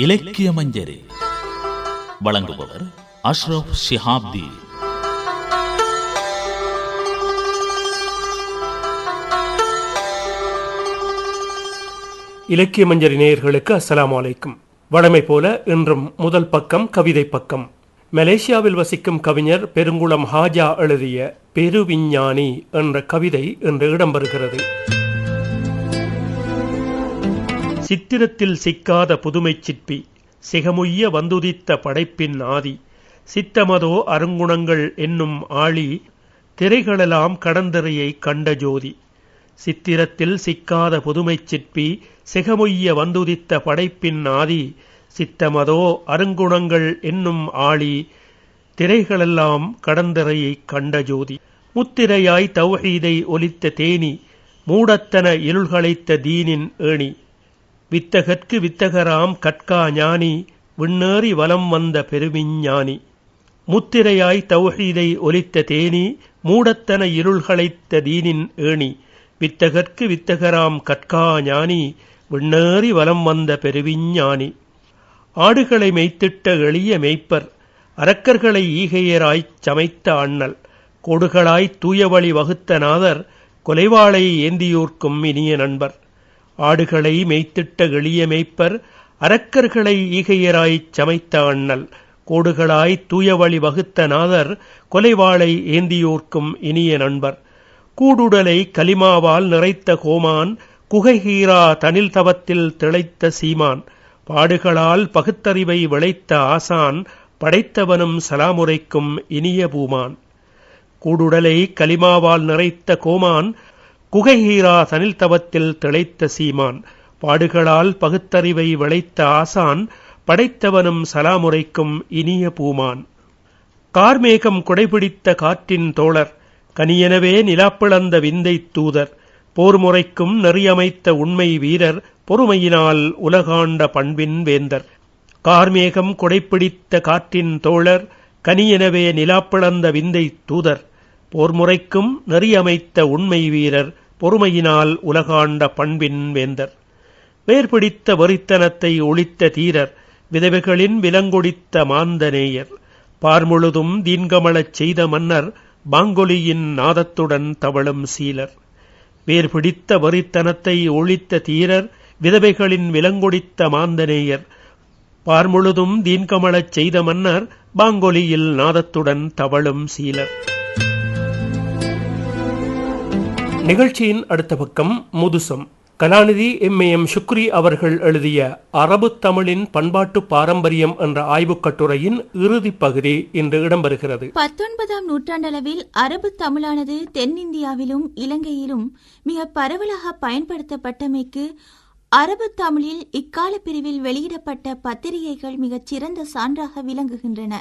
இலக்கிய மஞ்சரி வழங்குபவர் அஷ்ரப் ஷிஹாப்தி. இலக்கிய மஞ்சரி நேயர்களுக்கு அஸ்லாம் வலைக்கும் வழமை போல இன்றும் முதல் பக்கம் கவிதை பக்கம். மலேசியாவில் வசிக்கும் கவிஞர் பெருங்குளம் ஹாஜா எழுதிய பெருவிஞ்ஞானி என்ற கவிதை இன்று இடம்பெறுகிறது. சித்திரத்தில் சிக்காத புதுமைச் சிற்பி சிகமுய்ய வந்துதித்த படைப்பின் ஆதி சித்தமதோ அருங்குணங்கள் என்னும் ஆழி திரைகளெல்லாம் கடந்தறையை கண்ட ஜோதி. சித்திரத்தில் சிக்காத புதுமைச் சிற்பி சிகமொய்ய வந்துதித்த படைப்பின் ஆதி சித்தமதோ அருங்குணங்கள் என்னும் ஆளி திரைகளெல்லாம் கடந்தறையை கண்ட ஜோதி. முத்திரையாய் தௌஹீதை ஒலித்த தேனி மூடத்தன இருள்களைத்த தீனின் ஏணி. வித்தகற்கு வித்தகராம் கற்கா ஞானி விண்ணேறி வலம் வந்த பெருவிஞ்ஞானி முத்திரையாய் தௌஹீதை ஒலித்த தேனி மூடத்தன இருள்களைத்த தீனின் ஏணி. வித்தகற்கு வித்தகராம் கற்கா ஞானி விண்ணேறி வலம் வந்த பெருவிஞ்ஞானி ஆடுகளை மெய்த்திட்ட எளிய மெய்ப்பர் அரக்கர்களை ஈகையராய்ச் சமைத்த அண்ணல். கோடுகளாய் தூயவழி வகுத்த நாதர் கொலைவாளை ஏந்தியோர்க்கும் இனிய நண்பர். ஆடுகளை மெய்த்திட்ட எளிய மெய்ப்பர் அரக்கர்களை ஈகையராய்ச் சமைத்த அண்ணல். கோடுகளாய் தூயவழி வகுத்த நாதர் கொலைவாளை ஏந்தியோர்க்கும் இனிய நண்பர். கூடுடலை கலிமாவால் நிறைத்த கோமான் குகைகீரா தனில் தவத்தில் திளைத்த சீமான். பாடுகளால் பகுத்தறிவை விளைத்த ஆசான் படைத்தவனும் சலாமுரைக்கும் இனிய பூமான். கூடுடலை கலிமாவால் நிறைத்த கோமான் குகைகீரா தனில் தவத்தில் திளைத்த சீமான். பாடுகளால் பகுத்தறிவை விளைத்த ஆசான் படைத்தவனும் சலாமுரைக்கும் இனிய பூமான். கார்மேகம் குடைபிடித்த காற்றின் தோழர் கனியெனவே நிலாப்பிளந்த விந்தை தூதர் போர்முறைக்கும் நெறியமைத்த உண்மை வீரர் பொறுமையினால் உலகாண்ட பண்பின் வேந்தர். கார்மேகம் குடைப்பிடித்த காற்றின் தோழர் கனியெனவே நிலாப்பிளந்த விந்தை தூதர் போர்முறைக்கும் நெறியமைத்த உண்மை வீரர் பொறுமையினால் உலகாண்ட பண்பின் வேந்தர். வேர்பிடித்த வரித்தனத்தை ஒழித்த தீரர் விதவைகளின் விலங்கொடித்த மாந்தநேயர். பார்முழுதும் தீன்கமலச் செய்த மன்னர் பாங்கொலியின் நாதத்துடன் தவழும் சீலர். வேர் பிடித்த வரித்தனத்தை ஒழித்த தீரர் விதவைகளின் விலங்கொடித்த மாந்தநேயர். பார்முழுதும் தீன்கமலச் செய்த மன்னர் பாங்கொலியில் நாதத்துடன் தவழும் சீலர். நிகழ்ச்சியின் அடுத்த பக்கம் முதுசம். கலாநிதி எம். ஏ. எம். சுக்ரி அவர்கள் எழுதிய அரபு தமிழின் பண்பாட்டு பாரம்பரியம் என்ற ஆய்வுக் கட்டுரையின் இறுதி பகுதி இன்று இடம்பெறுகிறது. பத்தொன்பதாம் நூற்றாண்டளவில் அரபு தமிழானது தென்னிந்தியாவிலும் இலங்கையிலும் மிக பரவலாக பயன்படுத்தப்பட்டமைக்கு அரபு தமிழில் இக்கால பிரிவில் வெளியிடப்பட்ட பத்திரிகைகள் மிகச் சிறந்த சான்றாக விளங்குகின்றன.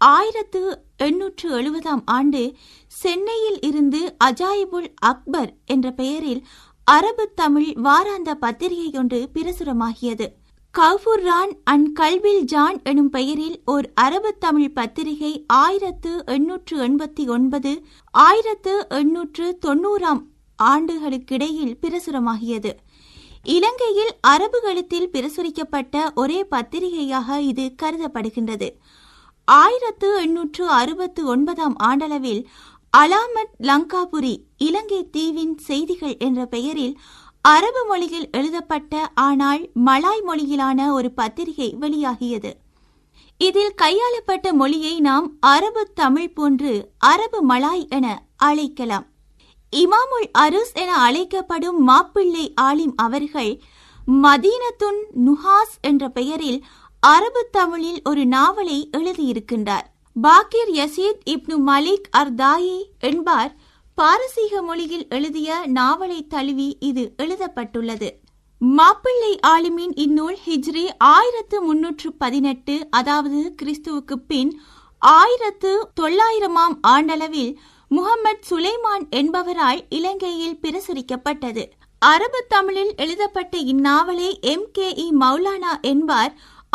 ஆயிரத்து எண்ணூற்று எழுபதாம் ஆண்டு சென்னையில் இருந்து அஜாயிபுல் அக்பர் என்ற பெயரில் அரபு தமிழ் வாராந்த பத்திரிகை ஒன்று பிரசுரமாகியது. கவுர் ரான் அண்ட் கல்வில் ஜான் எனும் பெயரில் ஓர் அரபு தமிழ் பத்திரிகை ஆயிரத்து எண்ணூற்று எண்பத்தி ஒன்பது ஆயிரத்து எண்ணூற்று தொன்னூறாம் ஆண்டுகளுக்கிடையில் பிரசுரமாகியது. இலங்கையில் அரபு கழுத்தில் பிரசுரிக்கப்பட்ட ஒரே பத்திரிகையாக இது கருதப்படுகின்றது. ஆயிரத்து எண்ணூற்று அறுபத்து ஒன்பதாம் ஆண்டளவில் அலாமத் லங்காபுரி இலங்கை தீவின் செய்திகள் என்ற பெயரில் அரபு மொழியில் எழுதப்பட்ட ஆனால் மலாய் மொழியிலான ஒரு பத்திரிகை வெளியாகியது. இதில் கையாளப்பட்ட மொழியை நாம் அரபு தமிழ் போன்று அரபு மலாய் என அழைக்கலாம். இமாமுல் அருஸ் என அழைக்கப்படும் மாப்பிள்ளை ஆலிம் அவர்கள் மதீனத்துன் நுஹாஸ் என்ற பெயரில் அரபு தமிழில் ஒரு நாவலை எழுதியிருக்கின்றார். பாக்கிர் யசீத் இப்னு மலிக் அர்தாயி என்பார் பாரசீக மொழியில் எழுதிய நாவலை தழுவி இது எழுதப்பட்டுள்ளது. மாப்பிள்ளை ஆலிமின் இந்நூல் ஹிஜ்ரி ஆயிரத்து முன்னூற்று பதினெட்டு அதாவது கிறிஸ்துவுக்கு பின் ஆயிரத்து தொள்ளாயிரமாம் ஆண்டளவில் முகமது சுலைமான் என்பவரால் இலங்கையில் பிரசுரிக்கப்பட்டது. அரபு தமிழில் எழுதப்பட்ட இந்நாவலை எம் கே இ மௌலானா என்பார்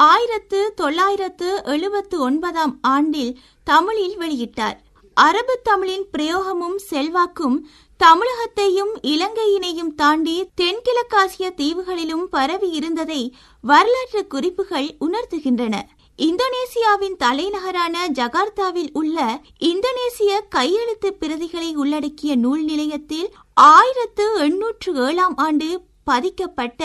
ஆயிரத்து தொள்ளாயிரத்து எழுபத்து ஒன்பதாம் ஆண்டில் தமிழில் வெளியிட்டார். அரபு தமிழின் பிரயோகமும் செல்வாக்கும் தமிழகத்தையும் இலங்கையினையும் தாண்டி தென்கிழக்காசிய தீவுகளிலும் பரவி இருந்ததை வரலாற்று குறிப்புகள் உணர்த்துகின்றன. இந்தோனேசியாவின் தலைநகரான ஜகார்த்தாவில் உள்ள இந்தோனேசிய கையெழுத்து பிரதிகளை உள்ளடக்கிய நூல் நிலையத்தில் ஆயிரத்து எண்ணூற்று ஏழாம் ஆண்டு பதிக்கப்பட்ட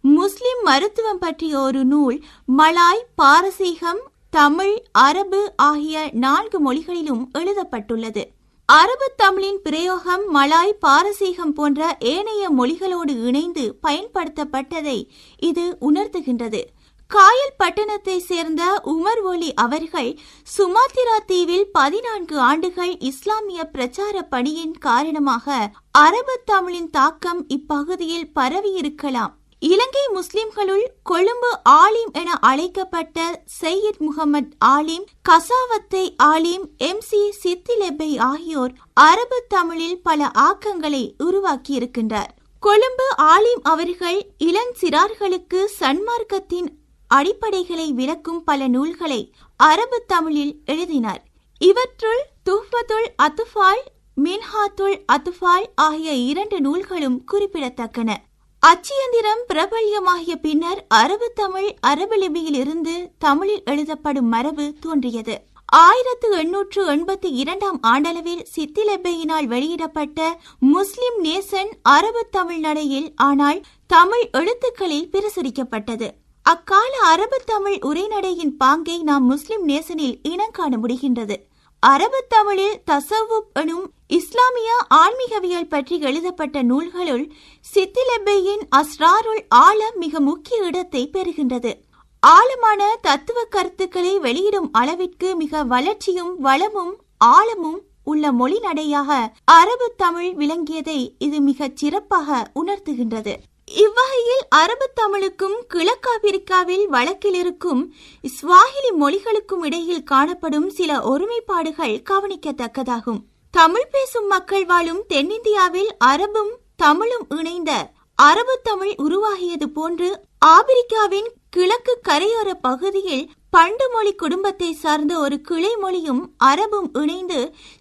முஸ்லிம் மருத்துவம் பற்றிய ஒரு நூல் மலாய் பாரசீகம் தமிழ் அரபு ஆகிய நான்கு மொழிகளிலும் எழுதப்பட்டுள்ளது. அரபு தமிழின் பிரயோகம் மலாய் பாரசீகம் போன்ற ஏனைய மொழிகளோடு இணைந்து பயன்படுத்தப்பட்டதை இது உணர்த்துகின்றது. காயல் பட்டணத்தை சேர்ந்த உமர் ஒலி அவர்கள் சுமாத்திரா தீவில் பதினான்கு ஆண்டுகள் இஸ்லாமிய பிரச்சார பணியின் காரணமாக அரபு தமிழின் தாக்கம் இப்பகுதியில் பரவியிருக்கலாம். இலங்கை முஸ்லிம்களுள் கொழும்பு ஆலிம் என அழைக்கப்பட்ட சையத் முகமது ஆலிம் கசாவத்தை ஆலிம் எம் சி சித்திலெபை ஆகியோர் அரபு தமிழில் பல ஆக்கங்களை உருவாக்கியிருக்கின்றார். கொழும்பு ஆலிம் அவர்கள் இளஞ்சிறார்களுக்கு சன்மார்க்கத்தின் அடிப்படைகளை விளக்கும் பல நூல்களை அரபு தமிழில் எழுதினார். இவற்றுள் துஃபத்துல் அத்துஃபால் மின்ஹாத்துல் அத்துஃபால் ஆகிய இரண்டு நூல்களும் குறிப்பிடத்தக்கன. அச்சியந்திரம் பிரபல்யமாகிய பின்னர் அரபு தமிழ் அரபு லிபியில் இருந்து தமிழில் எழுதப்படும் மரபு தோன்றியது. ஆயிரத்து எண்ணூற்று எண்பத்தி இரண்டாம் ஆண்டளவில் சித்திலெபையினால் வெளியிடப்பட்ட முஸ்லிம் நேசன் அரபு தமிழ் நடையில் ஆனால் தமிழ் எழுத்துக்களில் பிரசுரிக்கப்பட்டது. அக்கால அரபு தமிழ் உரைநடையின் பாங்கை நாம் முஸ்லிம் நேசனில் இனங்காண முடிகின்றது. அரபு தமிழில் தசவுப் எனும் இஸ்லாமிய ஆன்மீகவியல் பற்றி எழுதப்பட்ட நூல்களுள் சித்திலெபையின் அஸ்ராருல் ஆழம் மிக முக்கிய இடத்தை பெறுகின்றது. ஆழமான தத்துவ கருத்துக்களை வெளியிடும் அளவிற்கு மிக வளர்ச்சியும் வளமும் ஆழமும் உள்ள மொழி நடையாக அரபு தமிழ் விளங்கியதை இது மிகச் சிறப்பாக உணர்த்துகின்றது. இவ்வகையில் அரபு தமிழுக்கும் கிழக்காப்பிரிக்காவில் வழக்கில் இருக்கும் ஸ்வாஹிலி மொழிகளுக்கும் இடையில் காணப்படும் சில ஒருமைப்பாடுகள் கவனிக்கத்தக்கதாகும். தமிழ் பேசும் மக்கள் வாழும் தென்னிந்தியாவில் அரபும் தமிழும் இணைந்த அரபு தமிழ் உருவாகியது போன்று ஆப்பிரிக்காவின் கிழக்கு கரையோர பகுதியில் பண்டு மொழி குடும்பத்தை சார்ந்த ஒரு கிளை மொழியும் அரபும் இணைந்து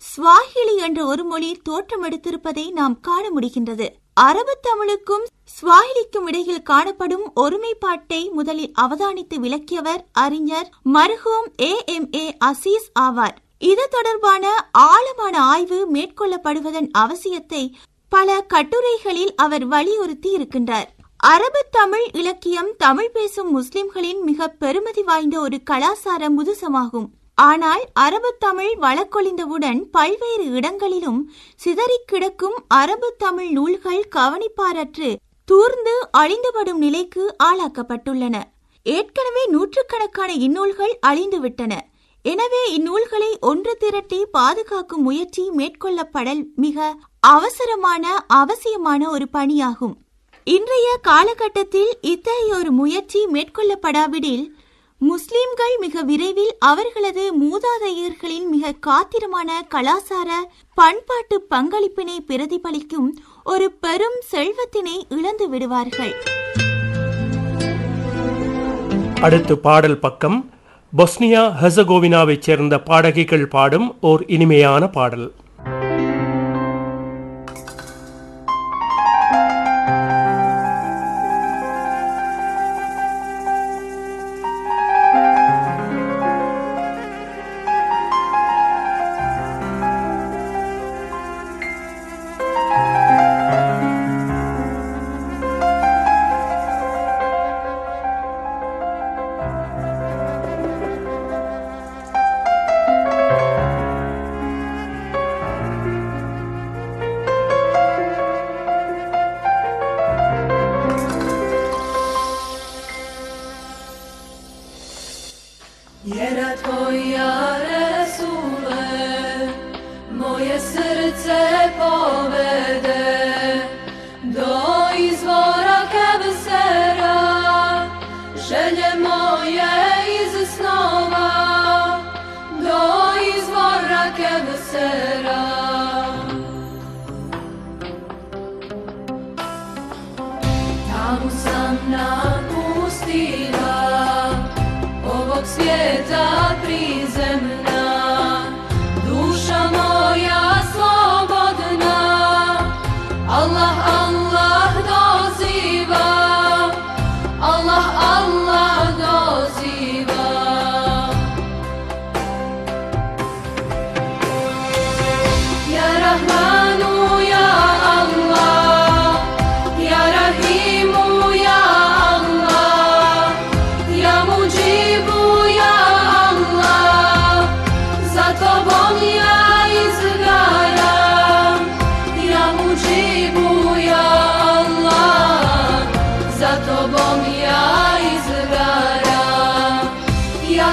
ஸ்வாஹிலி என்ற ஒரு மொழி தோற்றமெடுத்திருப்பதை நாம் காண முடிகின்றது. அரபு தமிழுக்கும் ஸ்வாஹிலிக்கும் இடையில் காணப்படும் ஒருமைப்பாட்டை முதலில் அவதானித்து விளக்கியவர் அறிஞர் மர்ஹூம் ஏ எம் ஏ அசீஸ் ஆவார். இது தொடர்பான ஆழமான ஆய்வு மேற்கொள்ளப்படுவதன் அவசியத்தை பல கட்டுரைகளில் அவர் வலியுறுத்தி இருக்கின்றார். அரபு தமிழ் இலக்கியம் தமிழ் பேசும் முஸ்லிம்களின் மிக பெருமதி வாய்ந்த ஒரு கலாசார முதுசமாகும். ஆனால் அரபுத்தமிழ் வழக்கொழிந்தவுடன் பல்வேறு இடங்களிலும் சிதறிக் கிடக்கும் அரபுத்தமிழ் நூல்கள் கவனிப்பாரற்று தூர்ந்து அழிந்துபடும் நிலைக்கு ஆளாக்கப்பட்டுள்ளன. ஏற்கனவே நூற்றுக்கணக்கான இந்நூல்கள் அழிந்துவிட்டன. எனவே இந்நூல்களை ஒன்று திரட்டி பாதுகாக்கும் முயற்சி மேற்கொள்ளப்படல் மிக அவசரமான அவசியமான ஒரு பணியாகும். இன்றைய காலகட்டத்தில் இத்தகைய ஒரு முயற்சி மேற்கொள்ளப்படாவிடில் முஸ்லிம்கள் மிக விரைவில் அவர்களது மூதாதையர்களின் மிக காத்திரமான கலாசார பண்பாட்டு பங்களிப்பினை பிரதிபலிக்கும் ஒரு பெரும் செல்வத்தினை இழந்து விடுவார்கள். அடுத்து பாடல் பக்கம். பொஸ்னியா ஹெசகோவினாவைச் சேர்ந்த பாடகிகள் பாடும் ஓர் இனிமையான பாடல்.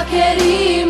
querido.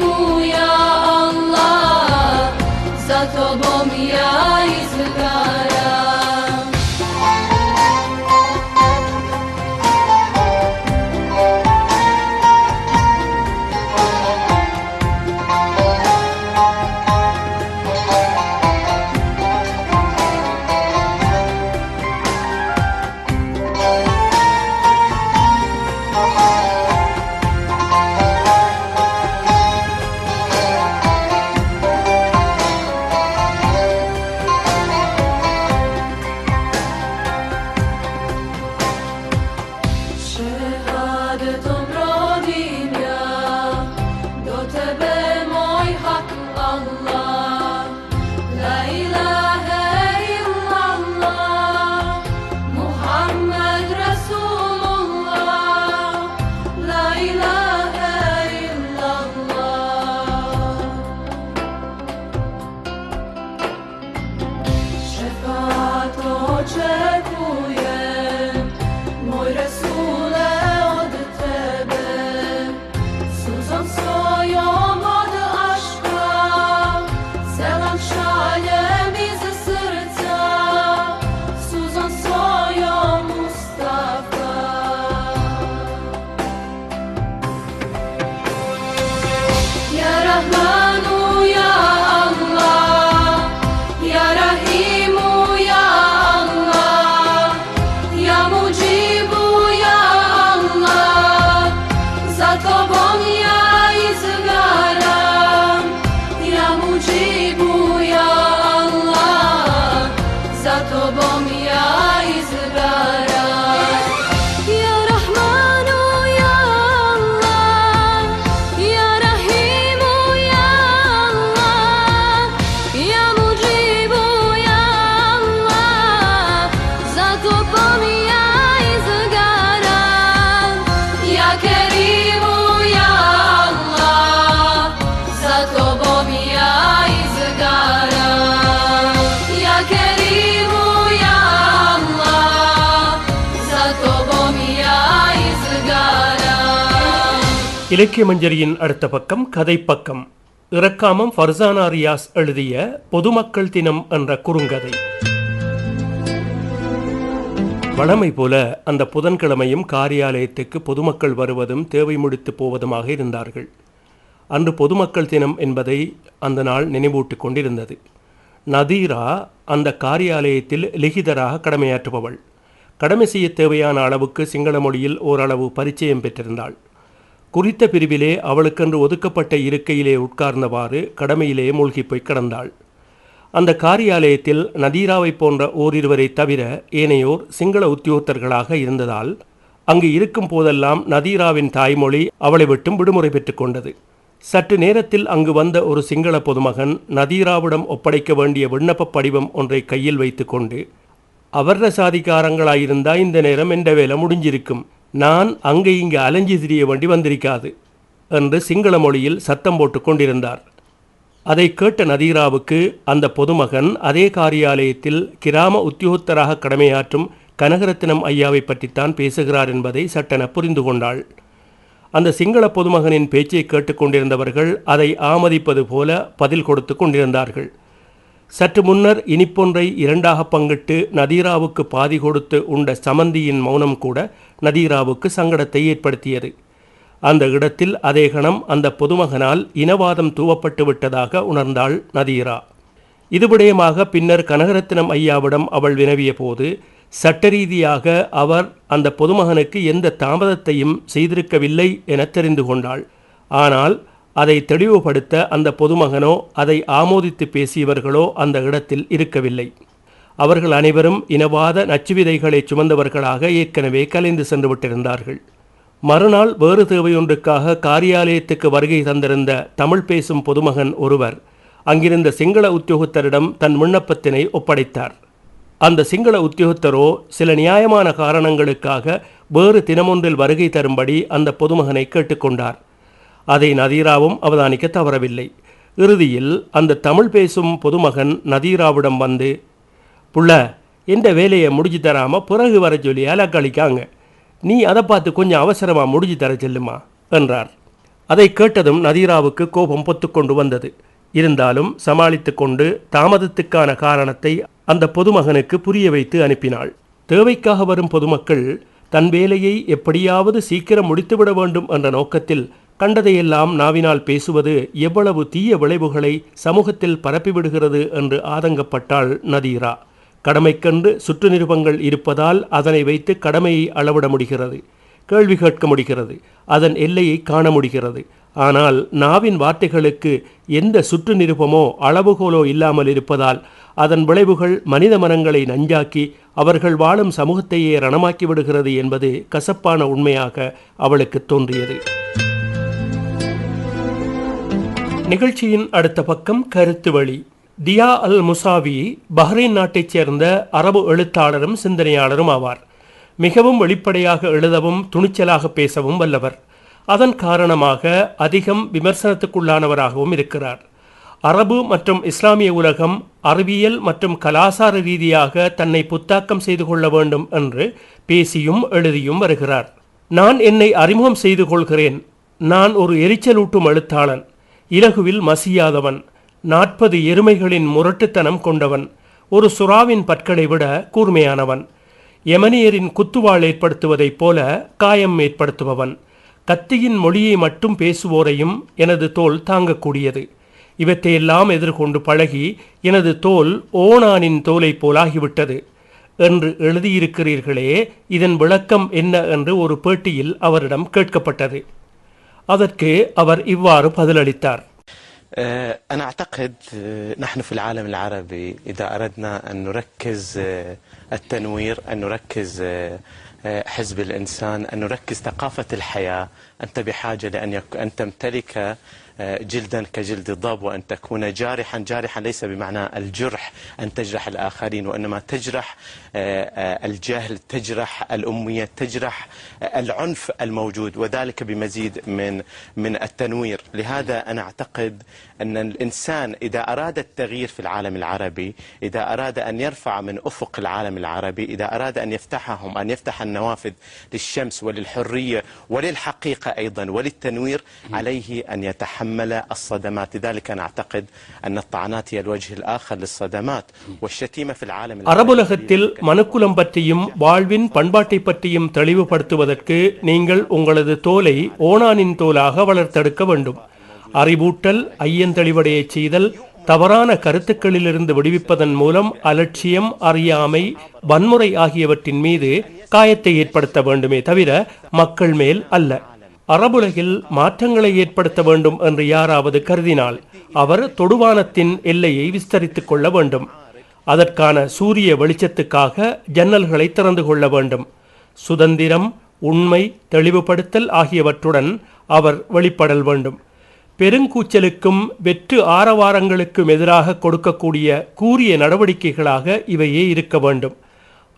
இலக்கிய மஞ்சரியின் அடுத்த பக்கம் கதை பக்கம். இறக்காமம் ஃபர்சானா ரியாஸ் எழுதிய பொதுமக்கள் தினம் என்ற குறுங்கதை. வழமை போல அந்த புதன்கிழமையும் காரியாலயத்துக்கு பொதுமக்கள் வருவதும் தேவை முடித்து போவதுமாக இருந்தார்கள். அன்று பொதுமக்கள் தினம் என்பதை அந்த நாள் நினைவூட்டிக் கொண்டிருந்தது. நதீரா அந்த காரியாலயத்தில் லிகிதராக கடமையாற்றுபவள். கடமை செய்ய தேவையான அளவுக்கு சிங்கள மொழியில் ஓரளவு பரிச்சயம் பெற்றிருந்தாள். குறித்த பிரிவிலே அவளுக்கென்று ஒதுக்கப்பட்ட இருக்கையிலே உட்கார்ந்தவாறு கடமையிலே மூழ்கிப் போய் கிடந்தாள். அந்த காரியாலயத்தில் நதீராவைப் போன்ற ஓரிருவரை தவிர ஏனையோர் சிங்கள உத்தியோகத்தர்களாக இருந்ததால் அங்கு இருக்கும் போதெல்லாம் நதீராவின் தாய்மொழி அவளை விட்டும் விடுமுறை பெற்று கொண்டது. சற்று நேரத்தில் அங்கு வந்த ஒரு சிங்கள பொதுமகன் நதீராவிடம் ஒப்படைக்க வேண்டிய விண்ணப்ப படிவம் ஒன்றை கையில் வைத்துக்கொண்டு அவர்ற சாதிக்காரங்களாயிருந்தா இந்த நேரம் என்ற வேலை முடிஞ்சிருக்கும். நான் அங்கே இங்கு அலைஞ்சி திரிய வேண்டி வந்திருக்காது என்று சிங்கள மொழியில் சத்தம் போட்டுக் கொண்டிருந்தார். அதை கேட்ட நதீராவுக்கு அந்த பொதுமகன் அதே காரியாலயத்தில் கிராம உத்தியோகத்தராக கடமையாற்றும் கனகரத்தினம் ஐயாவை பற்றித்தான் பேசுகிறார் என்பதை சட்டென புரிந்து கொண்டாள். அந்த சிங்கள பொதுமகனின் பேச்சை கேட்டுக்கொண்டிருந்தவர்கள் அதை ஆமதிப்பது போல பதில் கொடுத்து கொண்டிருந்தார்கள். சற்று முன்னர் இனிப்பொன்றை இரண்டாக பங்கிட்டு நதீராவுக்கு பாதி கொடுத்து உண்ட சமந்தியின் மௌனம் கூட நதீராவுக்கு சங்கடத்தை ஏற்படுத்தியது. அந்த இடத்தில் அதே கணம் அந்த பொதுமகனால் இனவாதம் தூவப்பட்டு விட்டதாக உணர்ந்தாள் நதீரா. இது விடயமாக பின்னர் கனகரத்தினம் ஐயாவிடம் அவள் வினவிய போது சட்டரீதியாக அவர் அந்த பொதுமகனுக்கு எந்த தாமதத்தையும் செய்திருக்கவில்லை என தெரிந்து கொண்டாள். ஆனால் அதை தெளிவுபடுத்த அந்த பொதுமகனோ அதை ஆமோதித்து பேசியவர்களோ அந்த இடத்தில் இருக்கவில்லை. அவர்கள் அனைவரும் இனவாத நச்சுவிதைகளை சுமந்தவர்களாக ஏற்கனவே கலைந்து சென்று விட்டிருந்தார்கள் மறுநாள் வேறு தேவையொன்றுக்காக காரியாலயத்துக்கு வருகை தந்திருந்த தமிழ் பேசும் பொதுமகன் ஒருவர் அங்கிருந்த சிங்கள உத்தியோகத்தரிடம் தன் விண்ணப்பத்தினை ஒப்படைத்தார். அந்த சிங்கள உத்தியோகத்தரோ சில நியாயமான காரணங்களுக்காக வேறு தினமொன்றில் வருகை தரும்படி அந்த பொதுமகனை கேட்டுக்கொண்டார். அதை நதீராவும் அவதானிக்க தவறவில்லை. இறுதியில் அந்த தமிழ் பேசும் பொதுமகன் நதீராவிடம் வந்து புள்ள எந்த வேலையை முடிஞ்சு தராமல் பிறகு வர சொல்லி ஏலக்களிக்காங்க நீ அதை பார்த்து கொஞ்சம் அவசரமாக முடிஞ்சு தர சொல்லுமா? என்றார். அதை கேட்டதும் நதீராவுக்கு கோபம் பொத்துக்கொண்டு வந்தது. இருந்தாலும் சமாளித்து கொண்டு தாமதத்துக்கான காரணத்தை அந்த பொதுமகனுக்கு புரிய வைத்து அனுப்பினாள். தேவைக்காக வரும் பொதுமக்கள் தன் வேலையை எப்படியாவது சீக்கிரம் முடித்துவிட வேண்டும் என்ற நோக்கத்தில் கண்டதையெல்லாம் நாவினால் பேசுவது எவ்வளவு தீய விளைவுகளை சமூகத்தில் பரப்பிவிடுகிறது என்று ஆதங்கப்பட்டாள் நதீரா. கடமைக்கென்று சுற்று நிருபங்கள் இருப்பதால் அதனை வைத்து கடமையை அளவிட முடிகிறது கேள்வி கேட்க முடிகிறது அதன் எல்லையை காண முடிகிறது. ஆனால் நாவின் வார்த்தைகளுக்கு எந்த சுற்று நிருபமோ அளவுகோலோ இல்லாமல் இருப்பதால் அதன் விளைவுகள் மனித மனங்களை நஞ்சாக்கி அவர்கள் வாழும் சமூகத்தையே ரணமாக்கி விடுகிறது என்பது கசப்பான உண்மையாக அவளுக்கு தோன்றியது. நிகழ்ச்சியின் அடுத்த பக்கம் கருத்து வழி. தியா அல் முசாவி பஹ்ரைன் நாட்டைச் சேர்ந்த அரபு எழுத்தாளரும் சிந்தனையாளரும் ஆவார். மிகவும் வெளிப்படையாக எழுதவும் துணிச்சலாக பேசவும் வல்லவர். அதன் காரணமாக அதிகம் விமர்சனத்துக்குள்ளானவராகவும் இருக்கிறார். அரபு மற்றும் இஸ்லாமிய உலகம் அறிவியல் மற்றும் கலாசார ரீதியாக தன்னை புத்தாக்கம் செய்து கொள்ள வேண்டும் என்று பேசியும் எழுதியும் வருகிறார். நான் என்னை அறிமுகம் செய்து கொள்கிறேன். நான் ஒரு எரிச்சலூட்டும் எழுத்தாளன். இலகுவில் மசியாதவன். நாற்பது எருமைகளின் முரட்டுத்தனம் கொண்டவன் ஒரு சுறாவின் பற்களை விட கூர்மையானவன். யமனியரின் குத்துவாள் ஏற்படுத்துவதைப் போல காயம் ஏற்படுத்துபவன். கத்தியின் மொழியை மட்டும் பேசுவோரையும் எனது தோல் தாங்கக்கூடியது. இவற்றையெல்லாம் எதிர்கொண்டு பழகி எனது தோல் ஓணானின் தோலைப் போலாகிவிட்டது என்று எழுதியிருக்கிறீர்களே இதன் விளக்கம் என்ன என்று ஒரு பேட்டியில் அவரிடம் கேட்கப்பட்டது. அதற்கு அவர் இவ்வாறு பதிலளித்தார். أنا أعتقد آه، نحن في العالم العربي إذا أردنا أن نركز آه، التنوير أن نركز آه، آه، حزب الإنسان أن نركز ثقافة الحياة أنت بحاجة لأن يك- أن تمتلك آه، جلدا كجلد الضب وأن تكون جارحا. جارحا ليس بمعنى الجرح أن تجرح الآخرين وإنما تجرح آه، آه، آه، آه، الجهل تجرح الأمية تجرح آه، العنف الموجود وذلك بمزيد من من التنوير. لهذا أنا أعتقد أن الإنسان إذا أراد التغيير في العالم العربي إذا أراد أن يرفع من أفق العالم العربي إذا أراد أن يفتحهم أن يفتح النوافذ للشمس وللحرية وللحقيقة أيضا وللتنوير عليه أن يتحمل الصدمات. لذلك أنا أعتقد أن الطعنات هي الوجه الآخر للصدمات والشتيمة في العالم العربي மனுக்குலம் பற்றியும் வாழ்வின் பண்பாட்டை பற்றியும் தெளிவுபடுத்துவதற்கு நீங்கள் உங்களது தோலை ஓணானின் தோலாக வளர்த்தெடுக்க வேண்டும். அறிவூட்டல் ஐயன் செய்தல் தவறான கருத்துக்களிலிருந்து விடுவிப்பதன் மூலம் அலட்சியம் அறியாமை வன்முறை ஆகியவற்றின் மீது காயத்தை ஏற்படுத்த வேண்டுமே தவிர மக்கள் மேல் அல்ல. அரபுலகில் மாற்றங்களை ஏற்படுத்த வேண்டும் என்று யாராவது கருதினால் அவர் தொடுவானத்தின் எல்லையை விஸ்தரித்துக் கொள்ள வேண்டும். அதற்கான சூரிய வெளிச்சத்துக்காக ஜன்னல்களை திறந்து கொள்ள வேண்டும். சுதந்திரம் உண்மை தெளிவுபடுத்தல் ஆகியவற்றுடன் அவர் வெளிப்படல் வேண்டும். பெருங்கூச்சலுக்கும் வெற்று ஆரவாரங்களுக்கும் எதிராக கொடுக்கக்கூடிய கூரிய நடவடிக்கைகளாக இவையே இருக்க வேண்டும்.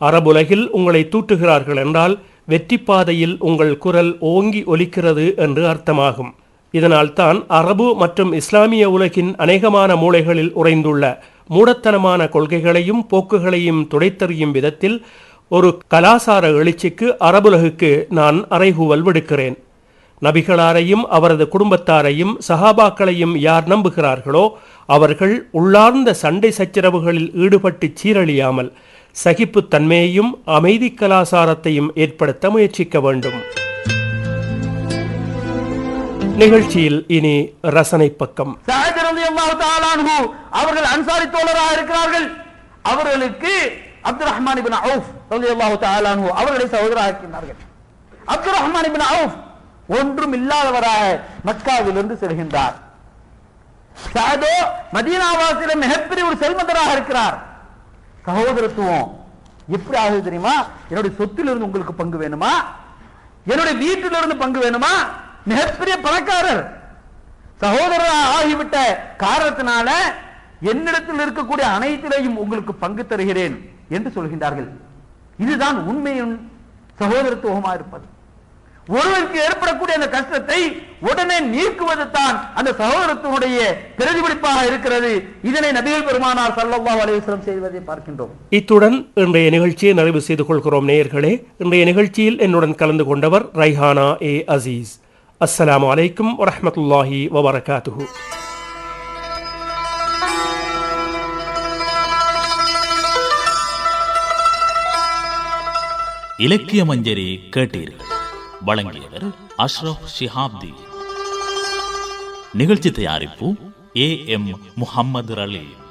அரபுலகில் உங்களை தூற்றுகிறார்கள் என்றால் வெற்றி பாதையில் உங்கள் குரல் ஓங்கி ஒலிக்கிறது என்று அர்த்தமாகும். இதனால்தான் அரபு மற்றும் இஸ்லாமிய உலகின் அநேகமான மூலைகளில் உறைந்துள்ள மூடத்தனமான கொள்கைகளையும் போக்குகளையும் துடைத்தறியும் விதத்தில் ஒரு கலாசார எழுச்சிக்கு அரபுலகுக்கு நான் அறைகூவல் விடுக்கிறேன். நபிகளாரையும் அவரது குடும்பத்தாரையும் சஹாபாக்களையும் யார் நம்புகிறார்களோ அவர்கள் உள்ளார்ந்த சண்டை சச்சரவுகளில் ஈடுபட்டு சீரழியாமல் சகிப்புத்தன்மையையும் அமைதி கலாசாரத்தையும் ஏற்படுத்த முயற்சிக்க வேண்டும். நிகழ்ச்சியில் இனி ரசனை பக்கம். அவர்கள் அன்சாரி தோழராக இருக்கிறார்கள். அவர்களுக்கு அப்துல் ரஹ்மான் இப்னு அவுஃப் ரலியல்லாஹு தஆலா அவர்களை சகோதராக இருக்கிறார்கள் அப்துல் ரஹ்மான் அவுஃப் ஒன்றும் இல்லாதவராக மக்காவிலிருந்து செல்கின்றார். சாதோ மதீனாவாசில மிகப்பெரிய ஒரு செல்வந்தராக இருக்கிறார். சகோதரத்துவம் எப்படி ஆகுது தெரியுமா? என்னுடைய சொத்திலிருந்து உங்களுக்கு பங்கு வேணுமா? என்னுடைய வீட்டிலிருந்து பங்கு வேணுமா? மிகப்பெரிய பணக்காரர். சகோதரர் ஆகிவிட்ட காரணத்தினால என்னிடத்தில் இருக்கக்கூடிய அனைத்திலையும் உங்களுக்கு பங்கு தருகிறேன் என்று சொல்கின்றார்கள். இதுதான் உண்மையின் சகோதரத்துவமா இருப்பது. ஒருவருக்கு ஏற்படக்கூடிய அந்த கஷ்டத்தை உடனே நீக்குவது தான் அந்த சகோதரத்தினுடைய பிரதிபலிப்பாக இருக்கிறது. இதனை நபிகள் பெருமானார் ஸல்லல்லாஹு அலைஹி செய்வதை பார்க்கின்றோம். இத்துடன் இன்றைய நிகழ்ச்சியை நிறைவு செய்து கொள்கிறோம் நேயர்களே. இன்றைய நிகழ்ச்சியில் என்னுடன் கலந்து கொண்டவர் ரைஹானா ஏ அசீஸ். அஸ்லாம் வலைக்கம் வரமத்துல்லாஹி வபரகாத்துஹூ. இலக்கிய மஞ்சரி கேட்டீர்கள் வழங்கியவர் அஷ்ரப் ஷிஹாப்தி. நிகழ்ச்சி தயாரிப்பு ஏ எம் முஹம்மது ரலீம்